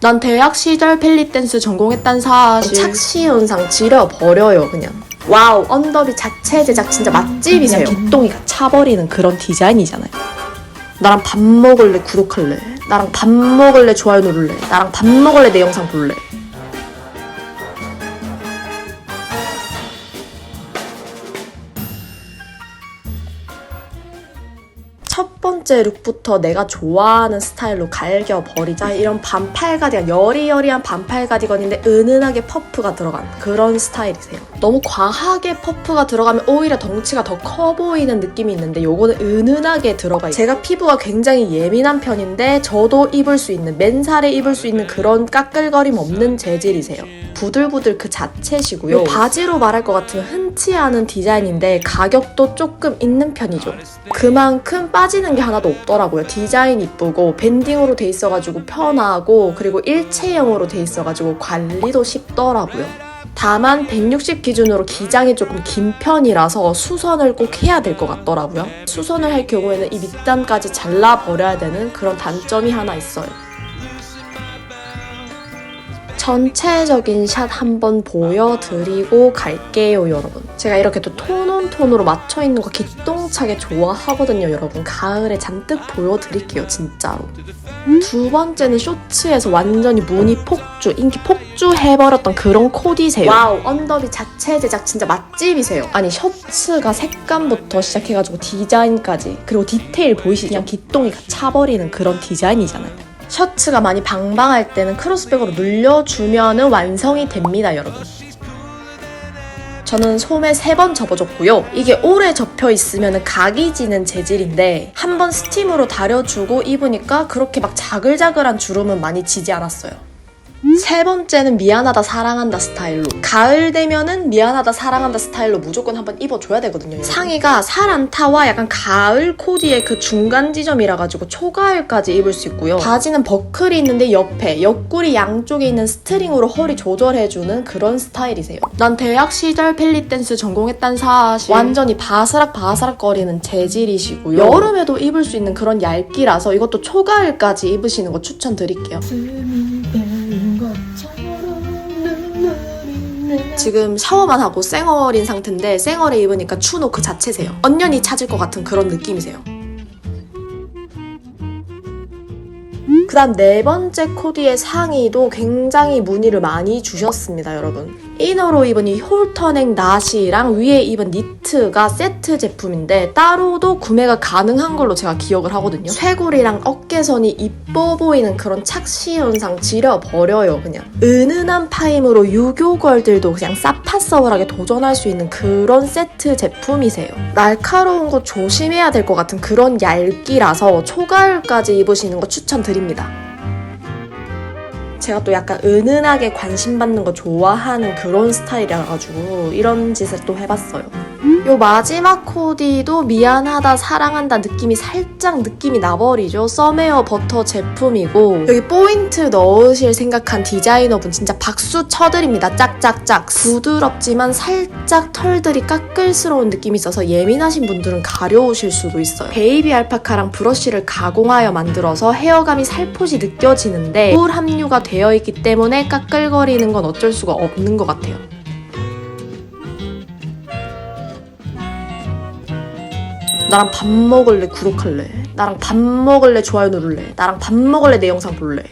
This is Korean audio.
난 대학 시절 펠리 댄스 전공했단 사실. 착시 현상 지려버려요, 그냥. 와우, 언더비 자체 제작 진짜 맛집이세요. 그냥 뒷동이가 차버리는 그런 디자인이잖아요. 나랑 밥 먹을래, 구독할래. 나랑 밥 먹을래, 좋아요 누를래. 나랑 밥 먹을래, 내 영상 볼래. 첫 번째 룩부터 내가 좋아하는 스타일로 갈겨버리자. 이런 반팔 가디건 여리여리한 반팔 가디건인데 은은하게 퍼프가 들어간 그런 스타일이세요. 너무 과하게 퍼프가 들어가면 오히려 덩치가 더 커 보이는 느낌이 있는데 요거는 은은하게 들어가 있어요 제가 피부가 굉장히 예민한 편인데 저도 입을 수 있는 맨살에 입을 수 있는 그런 까끌거림 없는 재질이세요 부들부들 그 자체시고요 바지로 말할 것 같으면 흔치 않은 디자인인데 가격도 조금 있는 편이죠 그만큼 빠지는 게 하나도 없더라고요. 디자인 이쁘고 밴딩으로 돼 있어가지고 편하고 그리고 일체형으로 돼 있어가지고 관리도 쉽더라고요. 다만 160 기준으로 기장이 조금 긴 편이라서 수선을 꼭 해야 될 것 같더라고요. 수선을 할 경우에는 이 밑단까지 잘라버려야 되는 그런 단점이 하나 있어요. 전체적인 샷 한번 보여드리고 갈게요, 여러분. 제가 이렇게 또 톤 온 톤으로 맞춰 있는 거 기똥차게 좋아하거든요, 여러분. 가을에 잔뜩 보여드릴게요, 진짜로. 두 번째는 쇼츠에서 완전히 무늬 폭주, 인기 폭주해버렸던 그런 코디세요. 와우, 언더비 자체 제작 진짜 맛집이세요. 아니, 셔츠가 색감부터 시작해가지고 디자인까지, 그리고 디테일 보이시죠? 그냥 기똥이가 차버리는 그런 디자인이잖아요. 셔츠가 많이 방방할 때는 크로스백으로 눌려주면 완성이 됩니다, 여러분. 저는 솜에 세번 접어줬고요. 이게 오래 접혀 있으면 각이 지는 재질인데 한 번 스팀으로 달여주고 입으니까 그렇게 막 자글자글한 주름은 많이 지지 않았어요. 세 번째는 미안하다 사랑한다 스타일로. 가을 되면은 미안하다 사랑한다 스타일로 무조건 한번 입어줘야 되거든요 상의가 살안타와 약간 가을 코디의 그 중간 지점이라 가지고 초가을까지 입을 수 있고요. 바지는 버클이 있는데 옆에 옆구리 양쪽에 있는 스트링으로 허리 조절해주는 그런 스타일이세요. 난 대학 시절 펠리 댄스 전공했단 사실. 완전히 바스락 바스락 거리는 재질이시고요. 여름에도 입을 수 있는 그런 얇기라서 이것도 초가을까지 입으시는 거 추천드릴게요 지금 샤워만 하고 쌩얼인 상태인데 쌩얼에 입으니까 추노 그 자체세요. 언년이 찾을 것 같은 그런 느낌이세요. 그 다음 네 번째 코디의 상의도 굉장히 문의를 많이 주셨습니다, 여러분. 이너로 입은 이 홀터넥 나시랑 위에 입은 니트가 세트 제품인데 따로도 구매가 가능한 걸로 제가 기억을 하거든요. 쇄골이랑 어깨선이 이뻐 보이는 그런 착시 현상 지려버려요, 그냥. 은은한 파임으로 유교걸들도 그냥 싸파싸월하게 도전할 수 있는 그런 세트 제품이세요. 날카로운 거 조심해야 될 것 같은 그런 얇기라서 초가을까지 입으시는 거 추천드립니다. 제가 또 약간 은은하게 관심 받는 거 좋아하는 그런 스타일이라 가지고 이런 짓을 또 해봤어요. 요 마지막 코디도 미안하다 사랑한다 느낌이 살짝 느낌이 나버리죠. 썸웨어 버터 제품이고 여기 포인트 넣으실 생각한 디자이너분 진짜 박수 쳐드립니다. 짝짝짝 부드럽지만 살짝 털들이 까끌스러운 느낌이 있어서 예민하신 분들은 가려우실 수도 있어요. 베이비 알파카랑 브러쉬를 가공하여 만들어서 헤어감이 살포시 느껴지는데 물 함유가 되어 있기 때문에 까끌거리는 건 어쩔 수가 없는 것 같아요. 나랑 밥 먹을래 구독할래? 나랑 밥 먹을래 좋아요 누를래? 나랑 밥 먹을래 내 영상 볼래